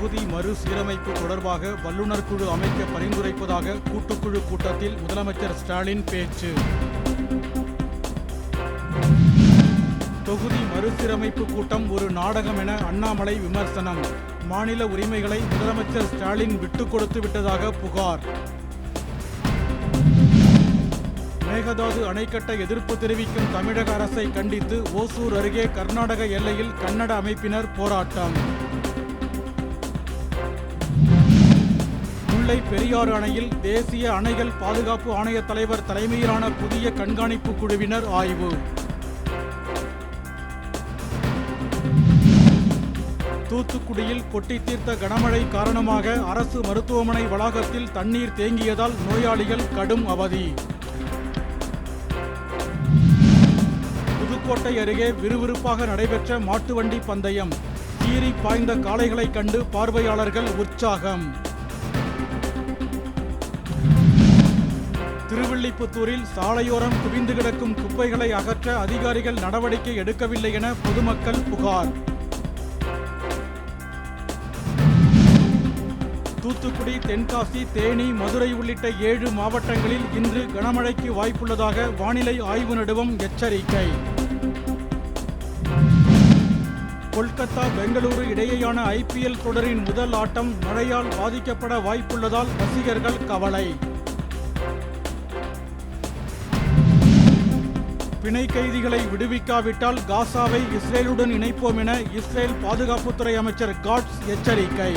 மறுசீரமைப்பு தொடர்பாக வல்லுநர் குழு அமைக்க பரிந்துரைப்பதாக கூட்டுக்குழு கூட்டத்தில் முதலமைச்சர் ஸ்டாலின் பேச்சு. தொகுதி மறுசீரமைப்பு கூட்டம் ஒரு நாடகம் என அண்ணாமலை விமர்சனம். மாநில உரிமைகளை முதலமைச்சர் ஸ்டாலின் விட்டுக் கொடுத்து விட்டதாக புகார். மேகதாது அணை கட்ட எதிர்ப்பு தெரிவிக்கும் தமிழக அரசை கண்டித்து ஓசூர் அருகே கர்நாடக எல்லையில் கன்னட அமைப்பினர் போராட்டம். முல்லை பெரியாறு அணையில் தேசிய அணைகள் பாதுகாப்பு ஆணைய தலைவர் தலைமையிலான புதிய கண்காணிப்பு குழுவினர் ஆய்வு. தூத்துக்குடியில் கொட்டி தீர்த்த கனமழை காரணமாக அரசு மருத்துவமனை வளாகத்தில் தண்ணீர் தேங்கியதால் நோயாளிகள் கடும் அவதி. புதுக்கோட்டை அருகே விறுவிறுப்பாக நடைபெற்ற மாட்டுவண்டி பந்தயம். கீறி பாய்ந்த காளைகளை கண்டு பார்வையாளர்கள் உற்சாகம். திருவில்லிபுத்தூரில் சாலையோரம் குவிந்து கிடக்கும் குப்பைகளை அகற்ற அதிகாரிகள் நடவடிக்கை எடுக்கவில்லை என பொதுமக்கள் புகார். தூத்துக்குடி தென்காசி தேனி மதுரை உள்ளிட்ட ஏழு மாவட்டங்களில் இன்று கனமழைக்கு வாய்ப்புள்ளதாக வானிலை ஆய்வு நடுவம் எச்சரிக்கை. கொல்கத்தா பெங்களூரு இடையேயான ஐபிஎல் தொடரின் முதல் ஆட்டம் மழையால் பாதிக்கப்பட வாய்ப்புள்ளதால் ரசிகர்கள் கவலை. பிணை கைதிகளை விடுவிக்காவிட்டால் காசாவை இஸ்ரேலுடன் இணைப்போம் என இஸ்ரேல் பாதுகாப்புத்துறை அமைச்சர் காட்ஸ் எச்சரிக்கை.